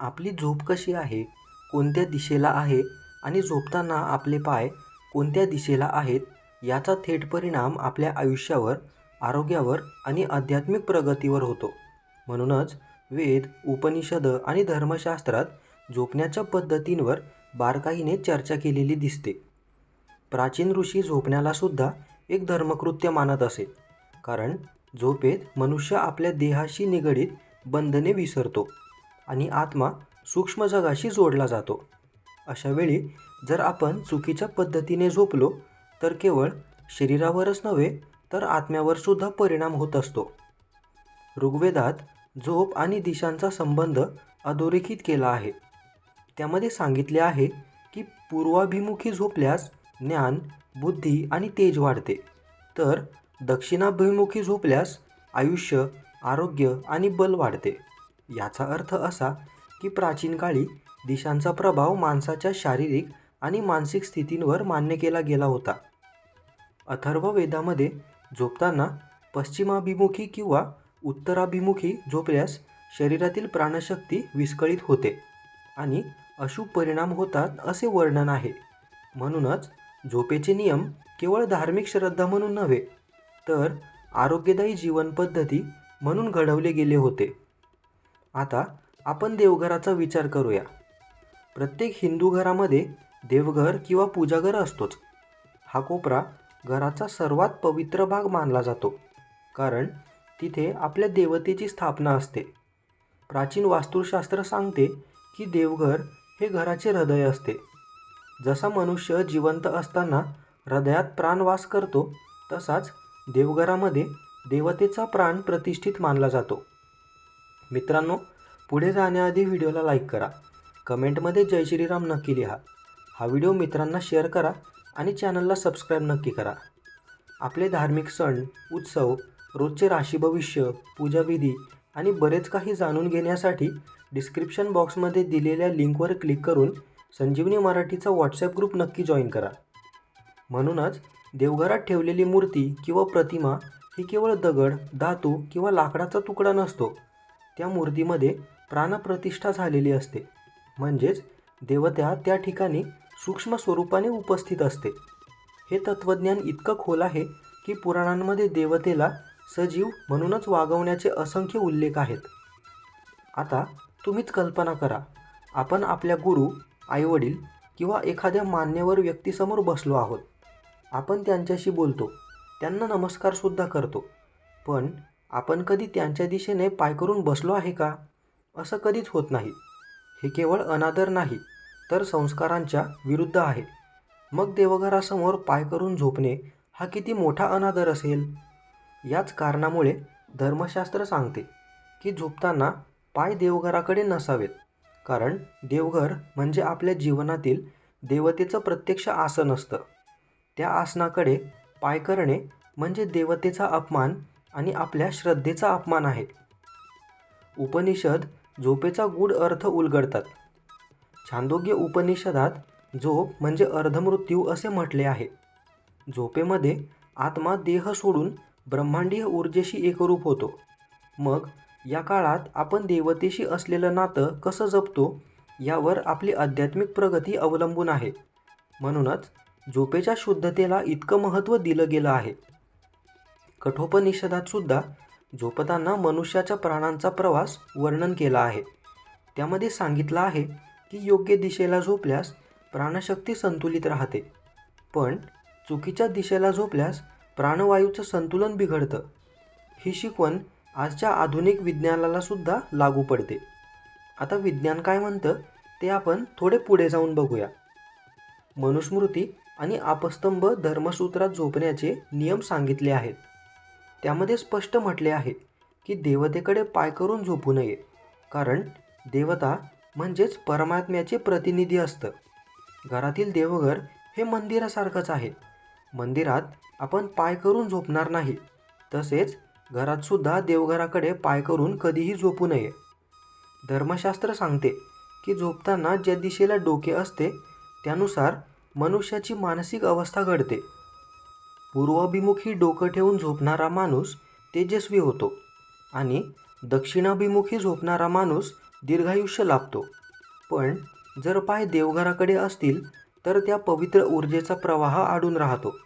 आपली झोप कशी आहे कोणत्या दिशेला आहे आणि झोपताना आपले पाय कोणत्या दिशेला आहेत याचा थेट परिणाम आपल्या आयुष्यावर आरोग्यावर आणि आध्यात्मिक प्रगतीवर होतो. म्हणूनच वेद उपनिषद आणि धर्मशास्त्रात झोपण्याच्या पद्धतींवर बारकाईने चर्चा केलेली दिसते. प्राचीन ऋषी झोपण्याला सुद्धा एक धर्मकृत्य मानत असे कारण झोपेत मनुष्य आपल्या देहाशी निगडीत बंधने विसरतो. आणि आत्मा सूक्ष्म जगाशी जोडला जातो. अशा वेळी जर आपण चुकीच्या पद्धतीने झोपलो तर केवळ शरीरावरच नव्हे तर आत्म्यावर सुद्धा परिणाम होत असतो. ऋग्वेदात झोप आणि दिशांचा संबंध अधोरेखित केला आहे. त्यामध्ये सांगितले आहे की पूर्वाभिमुखी झोपल्यास ज्ञान बुद्धी आणि तेज वाढते. तर दक्षिणाभिमुखी झोपल्यास आयुष्य आरोग्य आणि बल वाढते. याचा अर्थ असा की प्राचीन काळी दिशांचा प्रभाव माणसाच्या शारीरिक आणि मानसिक स्थितींवर मान्य केला गेला होता. अथर्व वेदामध्ये झोपताना पश्चिमाभिमुखी किंवा उत्तराभिमुखी झोपल्यास शरीरातील प्राणशक्ती विस्कळीत होते आणि अशुभ परिणाम होतात असे वर्णन आहे. म्हणूनच झोपेचे नियम केवळ धार्मिक श्रद्धा म्हणून नव्हे तर आरोग्यदायी जीवनपद्धती म्हणून घडवले गेले होते. आता आपण देवघराचा विचार करूया. प्रत्येक हिंदू घरामध्ये देवघर किंवा पूजाघर असतोच. हा कोपरा घराचा सर्वात पवित्र भाग मानला जातो कारण तिथे आपल्या देवतेची स्थापना असते. प्राचीन वास्तुशास्त्र सांगते की देवघर हे घराचे हृदय असते. जसा मनुष्य जिवंत असताना हृदयात प्राणवास करतो तसाच देवघरामध्ये देवतेचा प्राण प्रतिष्ठित मानला जातो. मित्रांनो पुढे जाण्याआधी व्हिडिओला लाईक करा. कमेंटमध्ये जय श्रीराम नक्की लिहा. हा व्हिडिओ मित्रांना शेअर करा आणि चॅनलला सबस्क्राईब नक्की करा. आपले धार्मिक सण उत्सव रोजचे राशी भविष्य पूजाविधी आणि बरेच काही जाणून घेण्यासाठी डिस्क्रिप्शन बॉक्समध्ये दिलेल्या लिंकवर क्लिक करून संजीवनी मराठीचा व्हॉट्सॲप ग्रुप नक्की जॉईन करा. म्हणूनच देवघरात ठेवलेली मूर्ती किंवा प्रतिमा ही केवळ दगड धातू किंवा लाकडाचा तुकडा नसतो. त्या मूर्तीमध्ये प्राणप्रतिष्ठा झालेली असते. म्हणजेच देवता त्या ठिकाणी सूक्ष्म स्वरूपाने उपस्थित असते. हे तत्त्वज्ञान इतकं खोल आहे की पुराणांमध्ये देवतेला सजीव म्हणूनच वागवण्याचे असंख्य उल्लेख आहेत. आता तुम्हीच कल्पना करा आपण आपल्या गुरु आईवडील किंवा एखाद्या मान्यवर व्यक्तीसमोर बसलो आहोत. आपण त्यांच्याशी बोलतो त्यांना नमस्कारसुद्धा करतो. पण आपण कधी त्यांच्या दिशेने पाय करून बसलो आहे का? असं कधीच होत नाही. हे केवळ अनादर नाही तर संस्कारांच्या विरुद्ध आहे. मग देवघरासमोर पाय करून झोपणे हा किती मोठा अनादर असेल? याच कारणामुळे धर्मशास्त्र सांगते की झोपताना पाय देवघराकडे नसावेत. कारण देवघर म्हणजे आपल्या जीवनातील देवतेचं प्रत्यक्ष आसन असतं. त्या आसनाकडे पाय करणे म्हणजे देवतेचा अपमान आणि आपल्या श्रद्धेचा अपमान आहे. उपनिषद झोपेचा गूढ अर्थ उलगडतात. छांदोग्य उपनिषदात झोप म्हणजे अर्धमृत्यू असे म्हटले आहे. झोपेमध्ये आत्मा देह सोडून ब्रह्मांडीय ऊर्जेशी एकरूप होतो. मग या काळात आपण देवतेशी असलेलं नातं कसं जपतो यावर आपली आध्यात्मिक प्रगती अवलंबून आहे. म्हणूनच झोपेच्या शुद्धतेला इतकं महत्त्व दिलं गेलं आहे. कठोपनिषदात सुद्धा झोपताना मनुष्याच्या प्राणांचा प्रवास वर्णन केला आहे. त्यामध्ये सांगितलं आहे की योग्य दिशेला झोपल्यास प्राणशक्ती संतुलित राहते. पण चुकीच्या दिशेला झोपल्यास प्राणवायूचं संतुलन बिघडतं. ही शिकवण आजच्या आधुनिक विज्ञानाला सुद्धा लागू पडते. आता विज्ञान काय म्हणतं ते आपण थोडे पुढे जाऊन बघूया. मनुस्मृती आणि आपस्तंभ धर्मसूत्रात झोपण्याचे नियम सांगितले आहेत. त्यामध्ये स्पष्ट म्हटले आहे की देवतेकडे पाय करून झोपू नये. कारण देवता म्हणजेच परमात्म्याचे प्रतिनिधी असतं. घरातील देवघर हे मंदिरासारखंच आहे. मंदिरात आपण पाय करून झोपणार नाही. तसेच घरातसुद्धा देवघराकडे पाय करून कधीही झोपू नये. धर्मशास्त्र सांगते की झोपताना ज्या दिशेला डोके असते त्यानुसार मनुष्याची मानसिक अवस्था घडते. पूर्वाभिमुखी डोकं ठेवून झोपणारा माणूस तेजस्वी होतो आणि दक्षिणाभिमुखी झोपणारा माणूस दीर्घायुष्य लाभतो. पण जर पाय देवघराकडे असतील तर त्या पवित्र ऊर्जेचा प्रवाह आडून राहतो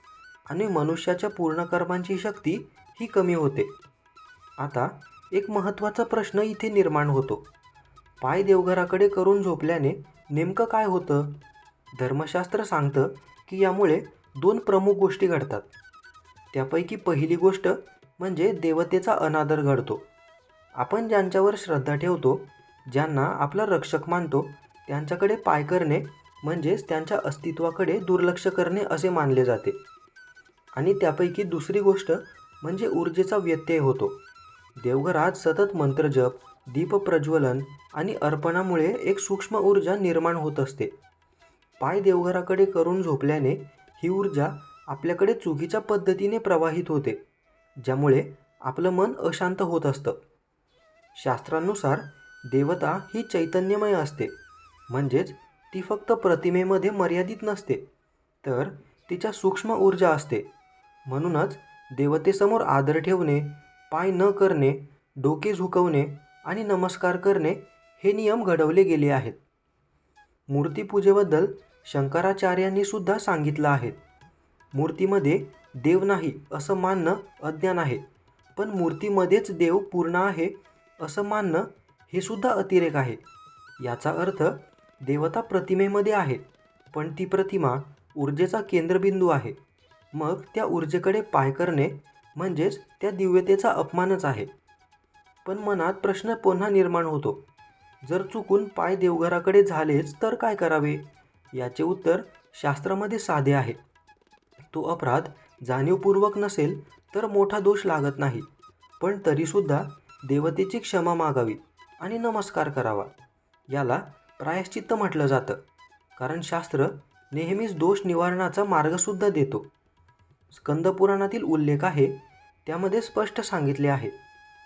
आणि मनुष्याच्या पूर्ण कर्मांची शक्ती ही कमी होते. आता एक महत्त्वाचा प्रश्न इथे निर्माण होतो. पाय देवघराकडे करून झोपल्याने नेमकं काय होतं? धर्मशास्त्र सांगतं की यामुळे दोन प्रमुख गोष्टी घडतात. त्यापैकी पहिली गोष्ट म्हणजे देवतेचा अनादर घडतो. आपण ज्यांच्यावर श्रद्धा ठेवतो ज्यांना आपला रक्षक मानतो त्यांच्याकडे पाय करणे म्हणजेच त्यांच्या अस्तित्वाकडे दुर्लक्ष करणे असे मानले जाते. आणि त्यापैकी दुसरी गोष्ट म्हणजे ऊर्जेचा व्यत्यय होतो. देवघरात सतत मंत्रजप दीपप्रज्वलन आणि अर्पणामुळे एक सूक्ष्म ऊर्जा निर्माण होत असते. पाय देवघराकडे करून झोपल्याने ही ऊर्जा आपल्याकडे चुकीच्या पद्धतीने प्रवाहित होते ज्यामुळे आपलं मन अशांत होत असतं. शास्त्रानुसार देवता ही चैतन्यमय असते म्हणजेच ती फक्त प्रतिमेमध्ये मर्यादित नसते तर तिच्या सूक्ष्म ऊर्जा असते. म्हणूनच देवतेसमोर आदर ठेवणे पाय न करणे डोके झुकवणे आणि नमस्कार करणे हे नियम घडवले गेले आहेत. मूर्तीपूजेबद्दल शंकराचार्यांनी सुद्धा सांगितलं आहे. मूर्तीमध्ये देव नाही असं मानणं अज्ञान आहे. पण मूर्तीमध्येच देव पूर्ण आहे असं मानणं हे सुद्धा अतिरेक आहे. याचा अर्थ देवता प्रतिमेमध्ये आहे पण ती प्रतिमा ऊर्जेचा केंद्रबिंदू आहे. मग त्या ऊर्जेकडे पाय करणे म्हणजेच त्या दिव्यतेचा अपमानच आहे. पण मनात प्रश्न पुन्हा निर्माण होतो. जर चुकून पाय देवघराकडे झालेच तर काय करावे? याचे उत्तर शास्त्रामध्ये साधे आहे. तो अपराध जाणीवपूर्वक नसेल तर मोठा दोष लागत नाही पण तरीसुद्धा देवतेची क्षमा मागावी आणि नमस्कार करावा याला प्रायश्चित्त म्हटलं जातं. कारण शास्त्र नेहमीच दोष निवारणाचा मार्गसुद्धा देतो. स्कंदपुराणातील उल्लेख आहे त्यामध्ये स्पष्ट सांगितले आहे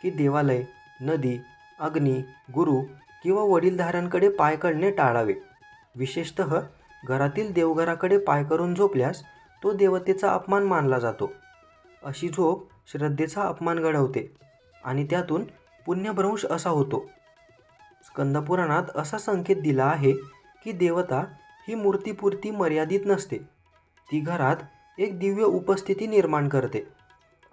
की देवालय नदी अग्नी गुरु किंवा वडीलधाऱ्यांकडे पाय कळणे टाळावे. विशेषत घरातील देवघराकडे पाय करून झोपल्यास तो देवतेचा अपमान मानला जातो. अशी झोप श्रद्धेचा अपमान घडवते आणि त्यातून पुण्यभ्रंश असा होतो. स्कंदपुराणात असा संकेत दिला आहे की देवता ही मूर्तीपुरती मर्यादित नसते. ती घरात एक दिव्य उपस्थिती निर्माण करते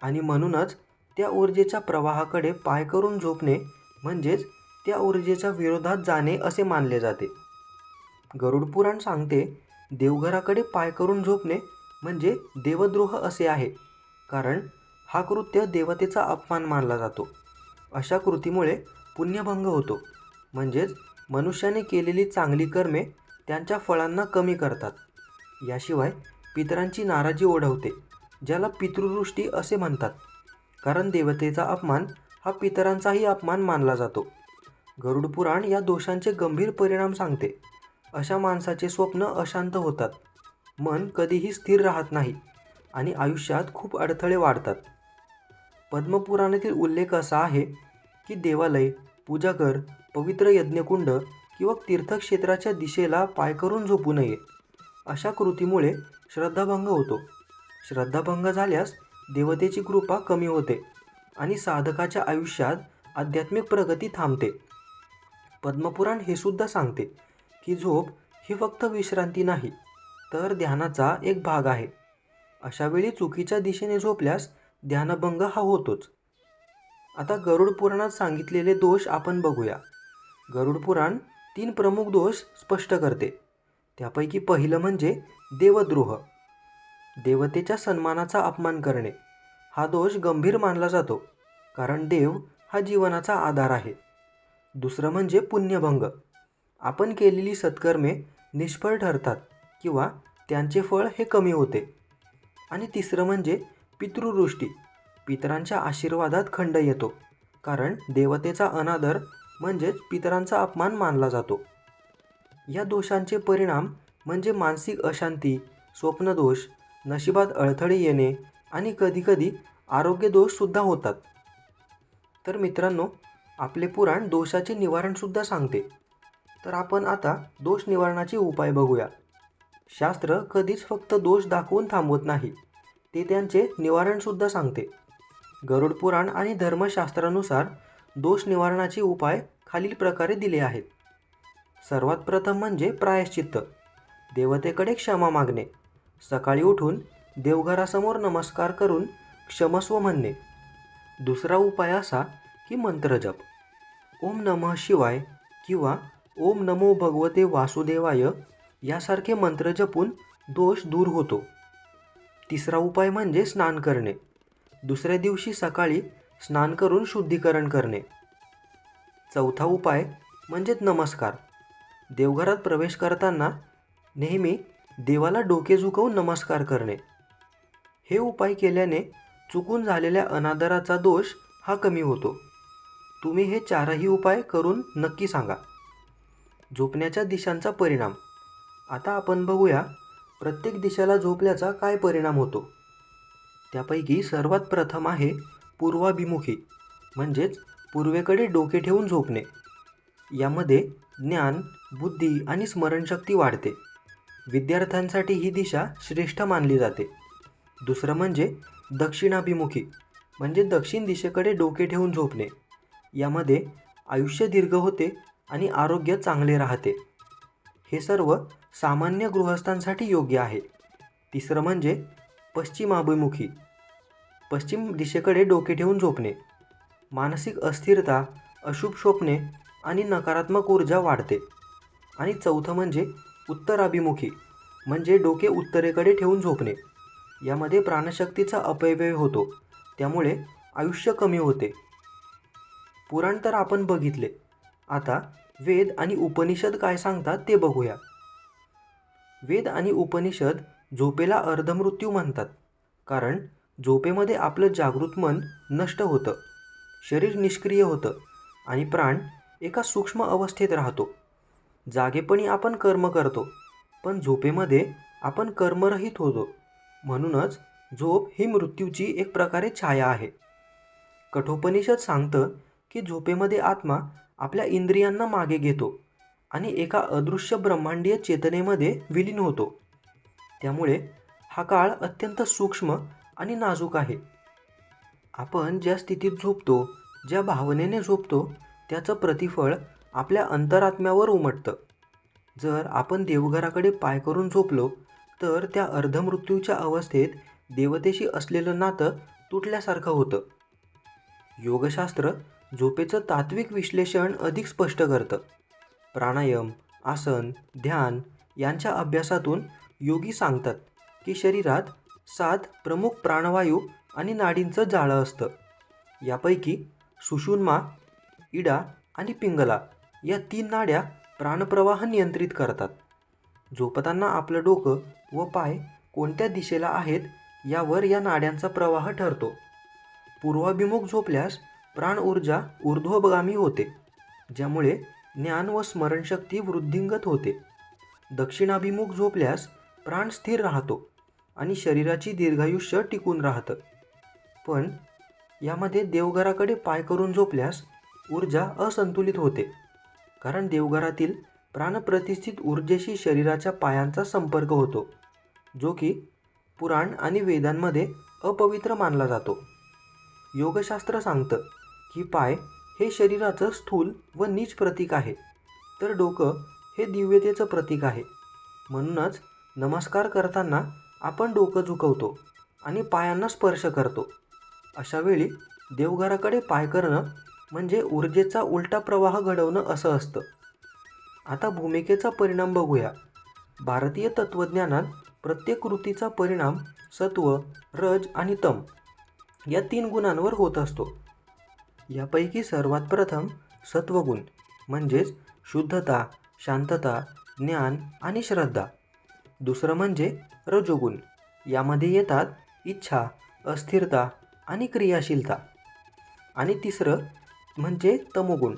आणि म्हणूनच त्या ऊर्जेच्या प्रवाहाकडे पाय करून झोपणे म्हणजेच त्या ऊर्जेच्या विरोधात जाणे असे मानले जाते. गरुड पुराण सांगते देवघराकडे पाय करून झोपणे म्हणजे देवद्रोह असे आहे. कारण हा कृत्य देवतेचा अपमान मानला जातो. अशा कृतीमुळे पुण्यभंग होतो. म्हणजेच मनुष्याने केलेली चांगली कर्मे त्यांच्या फळांना कमी करतात. याशिवाय पितरांची नाराजी ओढवते ज्याला पितृवृष्टी असे म्हणतात. कारण देवतेचा अपमान हा पितरांचाही अपमान मानला जातो. गरुड पुराण या दोषांचे गंभीर परिणाम सांगते. अशा माणसाचे स्वप्न अशांत होतात. मन कधीही स्थिर राहत नाही आणि आयुष्यात खूप अडथळे वाढतात. पद्मपुराणातील उल्लेख असा आहे की देवालय पूजाघर पवित्र यज्ञकुंड किंवा तीर्थक्षेत्राच्या दिशेला पाय करून झोपू नये. अशा कृतीमुळे श्रद्धाभंग होतो. श्रद्धाभंग झाल्यास देवतेची कृपा कमी होते आणि साधकाच्या आयुष्यात आध्यात्मिक प्रगती थांबते. पद्मपुराण हे सुद्धा सांगते की झोप ही फक्त विश्रांती नाही तर ध्यानाचा एक भाग आहे. अशावेळी चुकीच्या दिशेने झोपल्यास ध्यानभंग हा होतोच. आता गरुड पुराणात सांगितलेले दोष आपण बघूया. गरुड पुराण तीन प्रमुख दोष स्पष्ट करते. त्यापैकी पहिलं म्हणजे देवद्रोह. देवतेच्या सन्मानाचा अपमान करणे. हा दोष गंभीर मानला जातो कारण देव हा जीवनाचा आधार आहे. दुसरं म्हणजे पुण्यभंग. आपण केलेली सत्कर्मे निष्फळ ठरतात किंवा त्यांचे फळ हे कमी होते. आणि तिसरं म्हणजे पितृवृष्टी पितरांच्या आशीर्वादात खंड येतो. कारण देवतेचा अनादर म्हणजेच पितरांचा अपमान मानला जातो. या दोषांचे परिणाम म्हणजे मानसिक अशांती स्वप्नदोष नशिबात अडथळे येणे आणि कधीकधी आरोग्य दोषसुद्धा होतात. तर मित्रांनो आपले पुराण दोषाचे निवारणसुद्धा सांगते. तर आपण आता दोष निवारणाचे उपाय बघूया. शास्त्र कधीच फक्त दोष दाखवून थांबवत नाही. ते त्यांचे निवारणसुद्धा सांगते. गरुड पुराण आणि धर्मशास्त्रानुसार दोष निवारणाचे उपाय खालील प्रकारे दिले आहेत. सर्वात प्रथम म्हणजे प्रायश्चित्त. देवतेकडे क्षमा मागणे. सकाळी उठून देवघरासमोर नमस्कार करून क्षमस्व म्हणणे. दुसरा उपाय असा की मंत्रजप. ओम नमः शिवाय किंवा ओम नमो भगवते वासुदेवाय यासारखे मंत्र जपून दोष दूर होतो. तिसरा उपाय म्हणजे स्नान करणे. दुसऱ्या दिवशी सकाळी स्नान करून शुद्धीकरण करणे. चौथा उपाय म्हणजेच नमस्कार. देवघरात प्रवेश करताना नेहमी देवाला डोके झुकवून नमस्कार करणे. हे उपाय केल्याने चुकून झालेल्या अनादराचा दोष हा कमी होतो. तुम्ही हे चारही उपाय करून नक्की सांगा. झोपण्याच्या दिशांचा परिणाम. आता आपण बघूया प्रत्येक दिशेला झोपल्याचा काय परिणाम होतो. त्यापैकी सर्वात प्रथम आहे पूर्वाभिमुखी म्हणजेच पूर्वेकडे डोके ठेवून झोपणे. यामध्ये ज्ञान बुद्धी आणि स्मरणशक्ती वाढते. विद्यार्थ्यांसाठी ही दिशा श्रेष्ठ मानली जाते. दुसरं म्हणजे दक्षिणाभिमुखी म्हणजे दक्षिण दिशेकडे डोके ठेवून झोपणे. यामध्ये आयुष्य दीर्घ होते आणि आरोग्य चांगले राहते. हे सर्व सामान्य गृहस्थांसाठी योग्य आहे. तिसरं म्हणजे पश्चिमाभिमुखी पश्चिम दिशेकडे डोके ठेवून झोपणे. मानसिक अस्थिरता अशुभ स्वप्ने आणि नकारात्मक ऊर्जा वाढते. आणि चौथं म्हणजे उत्तराभिमुखी म्हणजे डोके उत्तरेकडे ठेवून झोपणे. यामध्ये प्राणशक्तीचा अपव्यय होतो. त्यामुळे आयुष्य कमी होते. पुराण तर आपण बघितले. आता वेद आणि उपनिषद काय सांगतात ते बघूया. वेद आणि उपनिषद झोपेला अर्धमृत्यू म्हणतात कारण झोपेमध्ये आपलं जागृत मन नष्ट होतं शरीर निष्क्रिय होतं आणि प्राण एका सूक्ष्म अवस्थेत राहतो. जागेपणी आपण कर्म करतो पण झोपेमध्ये आपण कर्मरहित होतो. म्हणूनच झोप ही मृत्यूची एक प्रकारे छाया आहे. कठोपनिषद सांगतं की झोपेमध्ये आत्मा आपल्या इंद्रियांना मागे घेतो आणि एका अदृश्य ब्रह्मांडीय चेतनेमध्ये विलीन होतो. त्यामुळे हा काळ अत्यंत सूक्ष्म आणि नाजूक आहे. आपण ज्या स्थितीत झोपतो ज्या भावनेने झोपतो त्याचं प्रतिफळ आपल्या अंतरात्म्यावर उमटतं. जर आपण देवघराकडे पाय करून झोपलो तर त्या अर्धमृत्यूच्या अवस्थेत देवतेशी असलेलं नातं तुटल्यासारखं होतं. योगशास्त्र झोपेचं तात्विक विश्लेषण अधिक स्पष्ट करतं. प्राणायाम आसन ध्यान यांच्या अभ्यासातून योगी सांगतात की शरीरात सात प्रमुख प्राणवायू आणि नाडींचं जाळं असतं. यापैकी सुषुन्मा इडा आणि पिंगला या तीन नाड्या प्राणप्रवाह नियंत्रित करतात. झोपताना आपलं डोकं व पाय कोणत्या दिशेला आहेत यावर या नाड्यांचा प्रवाह ठरतो. पूर्वाभिमुख झोपल्यास प्राण ऊर्जा ऊर्ध्वगामी होते ज्यामुळे ज्ञान व स्मरणशक्ती वृद्धिंगत होते. दक्षिणाभिमुख झोपल्यास प्राण स्थिर राहतो आणि शरीराची दीर्घायुष्य टिकून राहतं. पण यामध्ये देवघराकडे पाय करून झोपल्यास ऊर्जा असंतुलित होते कारण देवघरातील प्राणप्रतिष्ठित ऊर्जेशी शरीराच्या पायांचा संपर्क होतो जो की पुराण आणि वेदांमध्ये अपवित्र मानला जातो. योगशास्त्र सांगतं की पाय हे शरीराचं स्थूल व नीच प्रतीक आहे. तर डोकं हे दिव्यतेचं प्रतीक आहे. म्हणूनच नमस्कार करताना आपण डोकं झुकवतो आणि पायांना स्पर्श करतो. अशावेळी देवघराकडे पाय करणं म्हणजे ऊर्जेचा उलटा प्रवाह घडवणं असं असतं. आता भूमिकेचा परिणाम बघूया. भारतीय तत्त्वज्ञानात प्रत्येक कृतीचा परिणाम सत्व रज आणि तम या तीन गुणांवर होत असतो. यापैकी सर्वात प्रथम सत्वगुण म्हणजेच शुद्धता शांतता ज्ञान आणि श्रद्धा. दुसरं म्हणजे रजोगुण यामध्ये येतात इच्छा अस्थिरता आणि क्रियाशीलता. आणि तिसरं म्हणजे तमोगुण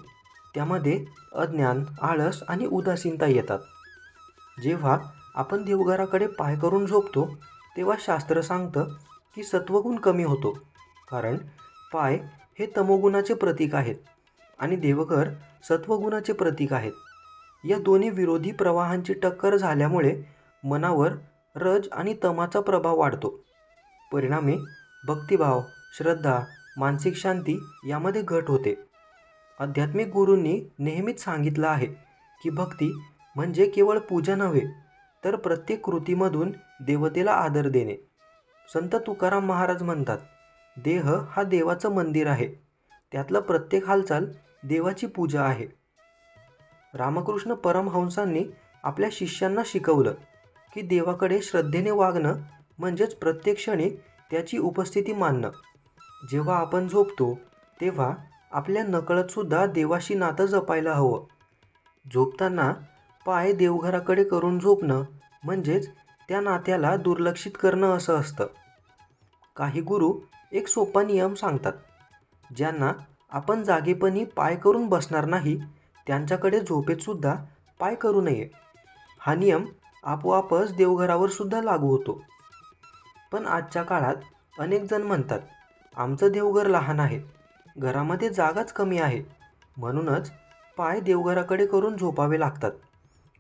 त्यामध्ये अज्ञान आळस आणि उदासीनता येतात. जेव्हा आपण देवघराकडे पाय करून झोपतो तेव्हा शास्त्र सांगतं की सत्वगुण कमी होतो कारण पाय हे तमोगुणाचे प्रतीक आहेत आणि देवघर सत्वगुणाचे प्रतीक आहेत. या दोन्ही विरोधी प्रवाहांची टक्कर झाल्यामुळे मनावर रज आणि तमाचा प्रभाव वाढतो. परिणामी भक्तिभाव श्रद्धा मानसिक शांती यामध्ये घट होते. आध्यात्मिक गुरूंनी नेहमीच सांगितलं आहे की भक्ती म्हणजे केवळ पूजा नव्हे तर प्रत्येक कृतीमधून देवतेला आदर देणे. संत तुकाराम महाराज म्हणतात देह हा देवाचं मंदिर आहे. त्यातलं प्रत्येक हालचाल देवाची पूजा आहे. रामकृष्ण परमहंसांनी आपल्या शिष्यांना शिकवलं की देवाकडे श्रद्धेने वागणं म्हणजेच प्रत्येक क्षणी त्याची उपस्थिती मानणं. जेव्हा आपण झोपतो तेव्हा आपल्या नकळतसुद्धा देवाशी नातं जपायला हवं. झोपताना पाय देवघराकडे करून झोपणं म्हणजेच त्या नात्याला दुर्लक्षित करणं असं असतं. काही गुरु एक सोपा नियम सांगतात. ज्यांना आपण जागेपणी पाय करून बसणार नाही त्यांच्याकडे झोपेतसुद्धा पाय करू नये. हा नियम आपोआपच देवघरावर सुद्धा लागू होतो. पण आजच्या काळात अनेक जण म्हणतात आमचं देवघर लहान आहे. घरामध्ये जागाच कमी आहे. म्हणूनच पाय देवघराकडे करून झोपावे लागतात.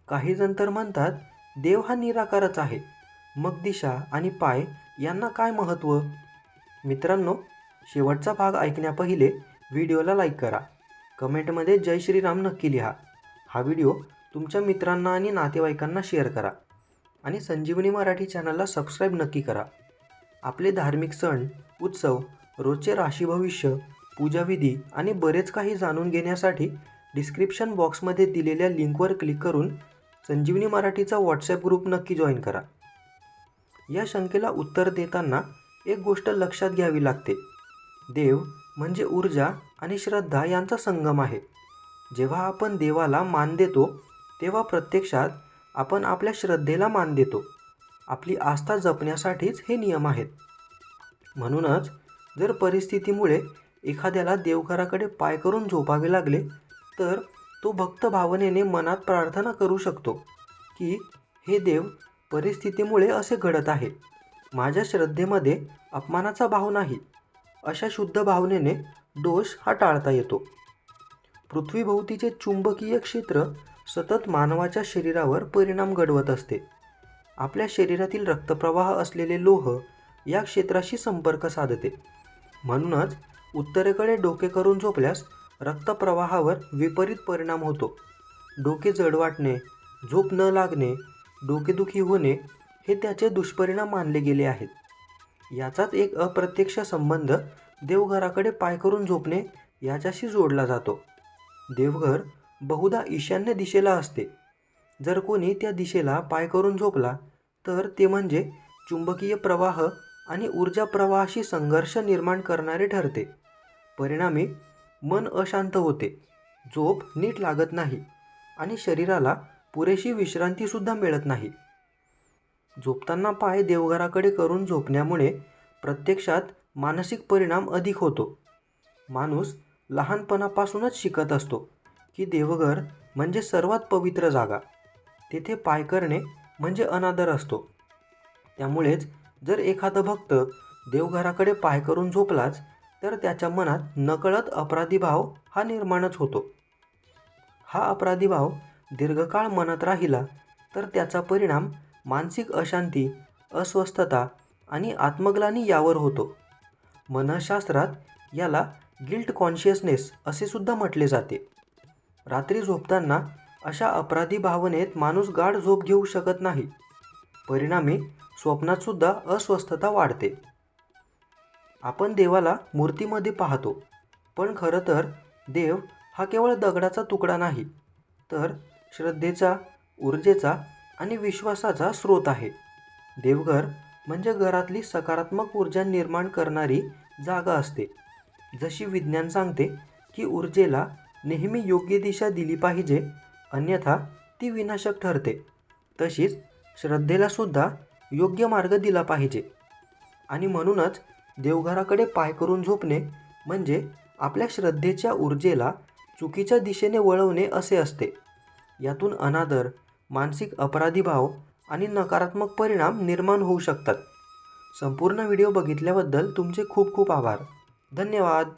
काही जण तर म्हणतात देव हा निराकारच आहे. मग दिशा आणि पाय यांना काय महत्त्व? मित्रांनो शेवटचा भाग ऐकण्यापहिले व्हिडिओला लाईक करा. कमेंटमध्ये जय श्रीराम नक्की लिहा. हा व्हिडिओ तुमच्या मित्रांना आणि नातेवाईकांना शेअर करा आणि संजीवनी मराठी चॅनलला सबस्क्राईब नक्की करा. आपले धार्मिक सण उत्सव रोजचे राशी भविष्य पूजाविधी आणि बरेच काही जाणून घेण्यासाठी डिस्क्रिप्शन बॉक्समध्ये दिलेल्या लिंकवर क्लिक करून संजीवनी मराठीचा व्हॉट्सॲप ग्रुप नक्की जॉईन करा. या शंकेला उत्तर देताना एक गोष्ट लक्षात घ्यावी लागते. देव म्हणजे ऊर्जा आणि श्रद्धा यांचा संगम आहे. जेव्हा आपण देवाला मान देतो तेव्हा प्रत्यक्षात आपण आपल्या श्रद्धेला मान देतो. आपली आस्था जपण्यासाठीच हे नियम आहेत. म्हणूनच जर परिस्थितीमुळे एखाद्याला देवघराकडे पाय करून झोपावे लागले तर तो भक्त भावनेने मनात प्रार्थना करू शकतो की हे देव परिस्थितीमुळे असे घडत आहे. माझ्या श्रद्धेमध्ये अपमानाचा भाव नाही. अशा शुद्ध भावनेने दोष हा टाळता येतो. पृथ्वीभोवतीचे चुंबकीय क्षेत्र सतत मानवाच्या शरीरावर परिणाम घडवत असते. आपल्या शरीरातील रक्तप्रवाह असलेले लोह या क्षेत्राशी संपर्क साधते. म्हणूनच उत्तरेकडे डोके करून झोपल्यास रक्तप्रवाहावर विपरीत परिणाम होतो. डोके जड वाटणे झोप न लागणे डोकेदुखी होणे हे त्याचे दुष्परिणाम मानले गेले आहेत. याचाच एक अप्रत्यक्ष संबंध देवघराकडे पाय करून झोपणे याच्याशी जोडला जातो. देवघर बहुधा ईशान्य दिशेला असते. जर कोणी त्या दिशेला पाय करून झोपला तर ते म्हणजे चुंबकीय प्रवाह आणि ऊर्जा प्रवाहाशी संघर्ष निर्माण करणारे ठरते. परिणामी मन अशांत होते. झोप नीट लागत नाही आणि शरीराला पुरेशी विश्रांतीसुद्धा मिळत नाही. झोपताना पाय देवघराकडे करून झोपण्यामुळे प्रत्यक्षात मानसिक परिणाम अधिक होतो. माणूस लहानपणापासूनच शिकत असतो की देवघर म्हणजे सर्वात पवित्र जागा. तेथे पाय करणे म्हणजे अनादर असतो. त्यामुळेच जर एखादा भक्त देवघराकडे पाय करून झोपलाच तर त्याच्या मनात नकळत अपराधी भाव हा निर्माणच होतो. हा अपराधी भाव दीर्घकाळ मनात राहिला तर त्याचा परिणाम मानसिक अशांती अस्वस्थता आणि आत्मग्लानी यावर होतो. मनशास्त्रात याला गिल्ट कॉन्शियसनेस असे सुद्धा म्हटले जाते. रात्री झोपताना अशा अपराधी भावनेत माणूस गाढ झोप घेऊ शकत नाही. परिणामी स्वप्नातसुद्धा अस्वस्थता वाढते. आपण देवाला मूर्तीमध्ये पाहतो पण खरं तर देव हा केवळ दगडाचा तुकडा नाही तर श्रद्धेचा ऊर्जेचा आणि विश्वासाचा स्रोत आहे. देवघर म्हणजे घरातली सकारात्मक ऊर्जा निर्माण करणारी जागा असते. जशी विज्ञान सांगते की ऊर्जेला नेहमी योग्य दिशा दिली पाहिजे अन्यथा ती विनाशक ठरते. तशीच श्रद्धेलासुद्धा योग्य मार्ग दिला पाहिजे. आणि म्हणूनच देवघराकडे पाय करून झोपणे म्हणजे आपल्या श्रद्धेच्या ऊर्जेला चुकीच्या दिशेने वळवणे असे असते. यातून अनादर मानसिक अपराधीभाव आणि नकारात्मक परिणाम निर्माण होऊ शकतात. संपूर्ण व्हिडिओ बघितल्याबद्दल तुमचे खूप खूप आभार. धन्यवाद.